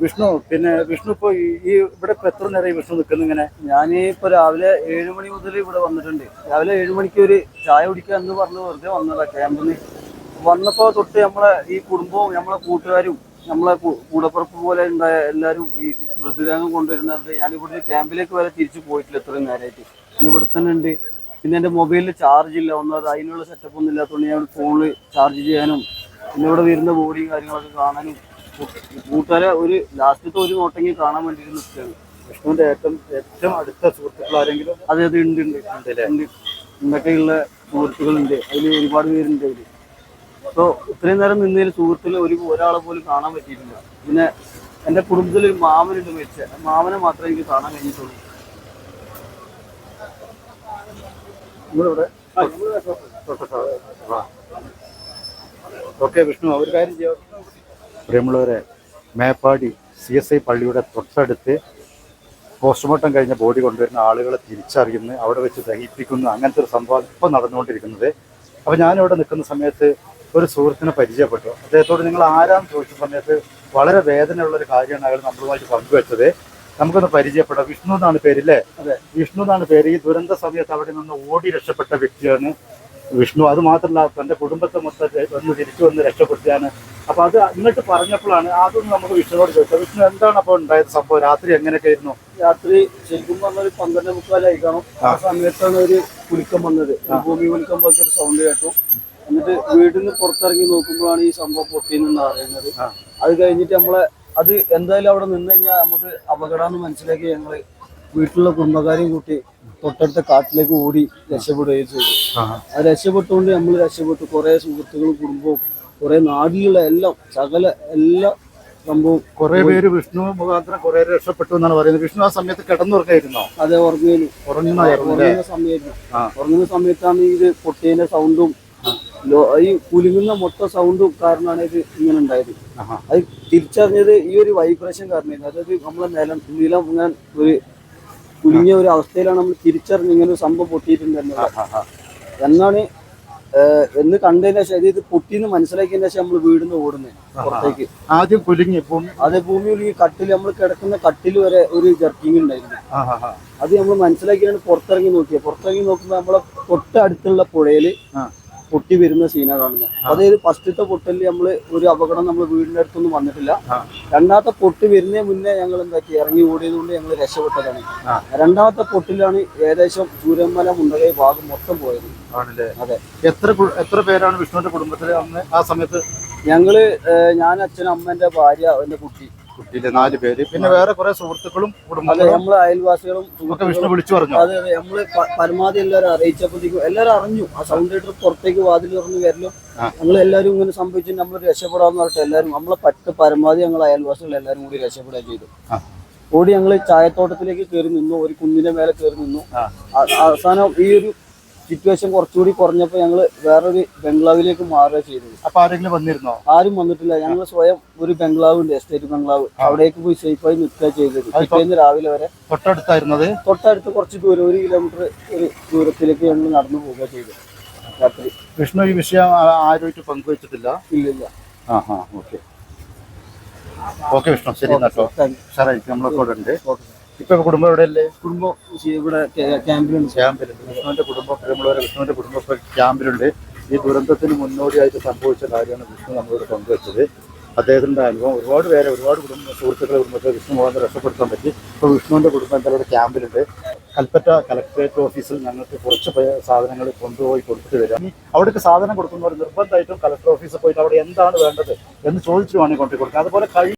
വിഷ്ണു പിന്നെ വിഷ്ണു ഇപ്പൊ ഈ ഇവിടെ ഇപ്പൊ എത്ര നേരം വിഷ്ണു നിൽക്കുന്നു ഇങ്ങനെ? ഞാൻ ഇപ്പോൾ രാവിലെ ഏഴ് മണി മുതൽ ഇവിടെ വന്നിട്ടുണ്ട്. രാവിലെ ഏഴ് മണിക്ക് ഒരു ചായ കുടിക്കാൻ എന്ന് പറഞ്ഞ് വെറുതെ വന്നതാ ക്യാമ്പിൽ വന്നപ്പോ തൊട്ട് നമ്മളെ ഈ കുടുംബവും നമ്മളെ കൂട്ടുകാരും നമ്മളെ കൂടപ്പുറപ്പ് പോലെ ഉണ്ടായ എല്ലാവരും ഈ മൃതദേഹം കൊണ്ടുവരുന്നത് ഞാൻ ഇവിടുന്ന് ക്യാമ്പിലേക്ക് വരെ തിരിച്ചു പോയിട്ടില്ല ഇത്രയും നേരമായിട്ട് ഞാൻ ഇവിടെ തന്നെ ഉണ്ട്. പിന്നെ എന്റെ മൊബൈലിൽ ചാർജ് ഇല്ല. ഒന്നത് അതിനുള്ള സെറ്റപ്പ് ഒന്നും ഇല്ലാത്തതുകൊണ്ട് ഞാൻ ഫോണിൽ ചാർജ് ചെയ്യാനും പിന്നെ ഇവിടെ വരുന്ന ബോഡിയും കാര്യങ്ങളൊക്കെ കാണാനും കൂട്ടുകാരെ ഒരു ലാസ്റ്റത്തെ ഒരു നോട്ടെങ്കിൽ കാണാൻ വേണ്ടിയിട്ട് നിൽക്കുകയാണ്. വിഷ്ണുവിന്റെ ഏറ്റവും ഏറ്റവും അടുത്ത സുഹൃത്തുക്കൾ ആരെങ്കിലും? അതെ അതെ ഉണ്ട് ഉണ്ട്. ഉണ്ട്. ഇന്നൊക്കെയുള്ള സുഹൃത്തുക്കളുണ്ട്. അതിൽ ഒരുപാട് പേരുണ്ട് അതിൽ അപ്പോൾ ഇത്രയും നേരം നിന്നതിൽ സുഹൃത്തിൽ ഒരു ഒരാളെ പോലും കാണാൻ പറ്റിയിട്ടില്ല. പിന്നെ എന്റെ കുടുംബത്തിൽ ഒരു മാമനുണ്ട് മരിച്ച. മാമനെ മാത്രമേ എനിക്ക് കാണാൻ കഴിഞ്ഞിട്ടുള്ളൂ. നിങ്ങളിവിടെ? ഓക്കെ വിഷ്ണു അവർ കാര്യം ചെയ്യാം. പ്രിയമുള്ളവരെ മേപ്പാടി സി എസ് ഐ പള്ളിയുടെ തൊട്ടടുത്ത് പോസ്റ്റ്മോർട്ടം കഴിഞ്ഞ ബോഡി കൊണ്ടുവരുന്ന ആളുകളെ തിരിച്ചറിയുന്നു അവിടെ വെച്ച് ദഹിപ്പിക്കുന്നു അങ്ങനത്തെ ഒരു സംഭവം ഇപ്പം നടന്നുകൊണ്ടിരിക്കുന്നത്. അപ്പോൾ ഞാനിവിടെ നിൽക്കുന്ന സമയത്ത് ഒരു സുഹൃത്തിനെ പരിചയപ്പെട്ടു. അദ്ദേഹത്തോട് നിങ്ങൾ ആരാന്ന് ചോദിച്ച സമയത്ത് വളരെ വേദനയുള്ള ഒരു കാര്യമാണ് അയാൾ നമ്മളുമായിട്ട് പങ്കുവെച്ചത്. നമുക്കൊന്ന് പരിചയപ്പെടാം. വിഷ്ണു എന്നാണ് പേരില്ലേ? അതെ. വിഷ്ണു എന്നാണ് പേര്. ഈ ദുരന്ത സമയത്ത് അവിടെ നിന്ന് ഓടി രക്ഷപ്പെട്ട വ്യക്തിയാണ് വിഷ്ണു. അത് മാത്രമല്ല തന്റെ കുടുംബത്തെ മൊത്തം വന്ന് തിരിച്ചു വന്ന് രക്ഷപ്പെടുത്തിയാണ് അപ്പൊ അത് എന്നിട്ട് പറഞ്ഞപ്പോഴാണ് ആദ്യം നമുക്ക് വിഷ്ണുനോട് ചോദിച്ചത് വിഷ്ണു എന്താണ് അപ്പോൾ ഉണ്ടായത് സംഭവം? രാത്രി എങ്ങനെയൊക്കെ ആയിരുന്നു? രാത്രി ശരിക്കും പറഞ്ഞൊരു പന്ത്രണ്ട് മുക്കാലായി കാണും ആ സമയത്താണ് ഒരു കുലുക്കം വന്നത്. ഭൂമി കുലുക്കം പോലത്തെ ഒരു സൗണ്ട് കേട്ടു. എന്നിട്ട് വീട്ടിൽ നിന്ന് പുറത്തിറങ്ങി നോക്കുമ്പോഴാണ് ഈ സംഭവം പൊട്ടിയെന്ന് അറിയുന്നത്. അത് കഴിഞ്ഞിട്ട് നമ്മളെ അത് എന്തായാലും അവിടെ നിന്ന് കഴിഞ്ഞാൽ നമുക്ക് അപകടമെന്ന് മനസ്സിലാക്കി ഞങ്ങൾ വീട്ടിലുള്ള കുടുംബക്കാരെയും കൂട്ടി തൊട്ടടുത്ത കാട്ടിലേക്ക് ഓടി രക്ഷപ്പെടുകയും ചെയ്തു. ആ രക്ഷപ്പെട്ടുകൊണ്ട് നമ്മൾ രക്ഷപ്പെട്ടു. കുറെ സുഹൃത്തുക്കളും കുടുംബവും കുറെ നാട്ടിലുള്ള എല്ലാം സകല എല്ലാ സംഭവം കുറെ പേര് വിഷ്ണു മുഖാന്തരം കുറെ രക്ഷപ്പെട്ടു എന്നാണ് പറയുന്നത്. വിഷ്ണു ആ സമയത്ത് കിടന്നുറങ്ങായിരുന്നോ? അതെ അല്ലേ? ഉറങ്ങുന്ന സമയത്ത്. ഉറങ്ങുന്ന സമയത്താണ് ഇത് പൊട്ടിയതിന്റെ സൗണ്ടും ഈ കുലുങ്ങുന്ന മൊത്ത സൗണ്ടും കാരണമാണ് ഇത് ഇങ്ങനെ ഉണ്ടായത്. അത് തിരിച്ചറിഞ്ഞത് ഈ ഒരു വൈബ്രേഷൻ കാരണമായിരുന്നു. അതായത് നമ്മളെ നിലം നിലം ഞാൻ ഒരു കുലുങ്ങിയ ഒരു അവസ്ഥയിലാണ് നമ്മൾ തിരിച്ചറിഞ്ഞ് ഇങ്ങനെ ഒരു സംഭവം പൊട്ടിയിട്ടുണ്ട് എന്നുള്ളത് എന്നാണ് എന്ന് കണ്ടതിന് ശേഷം ഇത് പൊട്ടിന്ന് മനസ്സിലാക്കിയതിന് ശേഷം നമ്മൾ വീടിന്ന് ഓടുന്നത് പുറത്തേക്ക്. ആദ്യം കുലുങ്ങി അതേ ഭൂമി ഈ കട്ടിൽ നമ്മൾ കിടക്കുന്ന കട്ടിൽ വരെ ഒരു ജർക്കിങ് ഉണ്ടായിരുന്നു. ആഹാ. അത് നമ്മൾ മനസ്സിലാക്കിയാണ് പുറത്തിറങ്ങി നോക്കിയത് പുറത്തിറങ്ങി നോക്കുമ്പോൾ നമ്മളെ തൊട്ടടുത്തുള്ള പുഴയിൽ ആ. പൊട്ടി വരുന്ന സീനാണ് കാണുന്നത് അതായത് ഫസ്റ്റത്തെ പൊട്ടലിൽ നമ്മൾ ഒരു അപകടം നമ്മൾ വീടിന്റെ അടുത്തൊന്നും വന്നിട്ടില്ല. രണ്ടാമത്തെ പൊട്ടി വരുന്നതിന് മുന്നേ ഞങ്ങൾ എന്താക്കി ഇറങ്ങി ഓടിയത് കൊണ്ട് ഞങ്ങൾ രക്ഷപ്പെട്ടതാണ്. രണ്ടാമത്തെ പൊട്ടിലാണ് ഏകദേശം ചൂരന്മല മുണ്ടകൈ ഭാഗം മൊത്തം പോയത്. അതെ. എത്ര എത്ര പേരാണ് വിഷ്ണുവിന്റെ കുടുംബത്തിൽ അന്ന് ആ സമയത്ത്? ഞങ്ങൾ ഞാൻ അച്ഛൻ അമ്മ എന്റെ ഭാര്യ എന്റെ കുട്ടി. കുട്ടിയിലെ നാല് പേര്. പിന്നെ വേറെ കുറെ സുഹൃത്തുക്കളും അതെ കുടുംബങ്ങളും നമ്മളെ അയൽവാസികളും ഒക്കെ വിഷ്ണു വിളിച്ചു പറഞ്ഞു? അതെ അതെ നമ്മൾ പരമാവധി എല്ലാവരും അറിയിച്ചപ്പോഴത്തേക്കും എല്ലാവരും അറിഞ്ഞു. ആ സൗണ്ട് കേട്ടിട്ട് പുറത്തേക്ക് വാതിൽ തുറന്ന് വരലും. നമ്മളെല്ലാരും ഞങ്ങൾ എല്ലാവരും ഇങ്ങനെ സംഭവിച്ചു നമ്മൾ രക്ഷപ്പെടാന്ന് പറഞ്ഞിട്ട് എല്ലാവരും നമ്മളെ പറ്റ പരമാവധി ഞങ്ങൾ അയൽവാസികൾ എല്ലാവരും കൂടി രക്ഷപ്പെടുക ചെയ്തു. കൂടി ഓടി ഞങ്ങൾ ചായത്തോട്ടത്തിലേക്ക് കയറി നിന്നു. ഒരു കുന്നിന്റെ മേലെ കയറി നിന്നു. അവസാനം ഈ ഒരു സിറ്റുവേഷൻ കുറച്ചുകൂടി കുറഞ്ഞപ്പോൾ ഞങ്ങൾ വേറൊരു ബംഗ്ലാവിലേക്ക് മാറുക ചെയ്തത്. അപ്പൊ ആരെങ്കിലും വന്നിരുന്നോ? ആരും വന്നിട്ടില്ല. ഞങ്ങൾ സ്വയം ഒരു ബംഗ്ലാവ് ഉണ്ട് എസ്റ്റേറ്റ് ബംഗ്ലാവ്. അവിടേക്ക് പോയി സേഫായി നിൽക്കുക ചെയ്തത്. പിറ്റേന്ന് രാവിലെ വരെ തൊട്ടടുത്തായിരുന്നത്? തൊട്ടടുത്ത് കുറച്ച് ദൂരം ഒരു കിലോമീറ്റർ ഒരു ദൂരത്തിലേക്ക് ഞങ്ങൾ നടന്നു പോവുക ചെയ്തു രാത്രി. വിഷ്ണു ഈ വിഷയം ആ- ആരുമായിട്ട് പങ്കുവച്ചിട്ടില്ല? ഇല്ലില്ല ആ ഹാ ഓക്കെ. ഓക്കെ വിഷ്ണു. ശരി കേട്ടോ. യു. നമ്മളൊക്കെ ഉണ്ട്. ഓക്കെ. ഇപ്പൊ കുടുംബം ഇവിടെ അല്ലേ കുടുംബം ഇവിടെ ക്യാമ്പിലുണ്ട്. ക്യാമ്പിലുണ്ട്. വിഷ്ണുവിന്റെ കുടുംബം നമ്മളൊരു വിഷ്ണുവിന്റെ കുടുംബം ക്യാമ്പിലുണ്ട്. ഈ ദുരന്തത്തിന് മുന്നോടിയായിട്ട് സംഭവിച്ച കാര്യമാണ് വിഷ്ണു നമ്മളോട് പങ്കുവച്ചത്. അദ്ദേഹത്തിന്റെ അനുഭവം ഒരുപാട് പേരെ ഒരുപാട് കുടുംബ സുഹൃത്തുക്കളെ കുടുംബത്തെ വിഷ്ണു മുഖാന്തരം രക്ഷപ്പെടുത്താൻ പറ്റി. ഇപ്പോൾ വിഷ്ണുവിന്റെ കുടുംബം എന്തായാലും ഇവിടെ ക്യാമ്പിലുണ്ട്. കൽപ്പറ്റ കലക്ടറേറ്റ് ഓഫീസിൽ ഞങ്ങൾക്ക് കുറച്ച് സാധനങ്ങൾ കൊണ്ടുപോയി കൊടുത്തിട്ട് വരാം. അവിടേക്ക് സാധനം കൊടുക്കുന്നവർ നിർബന്ധമായിട്ടും കലക്ടർ ഓഫീസിൽ പോയിട്ട് അവിടെ എന്താണ് വേണ്ടത് എന്ന് ചോദിച്ചു വേണമെങ്കിൽ കൊണ്ടു കൊടുക്കാം. അതുപോലെ കഴി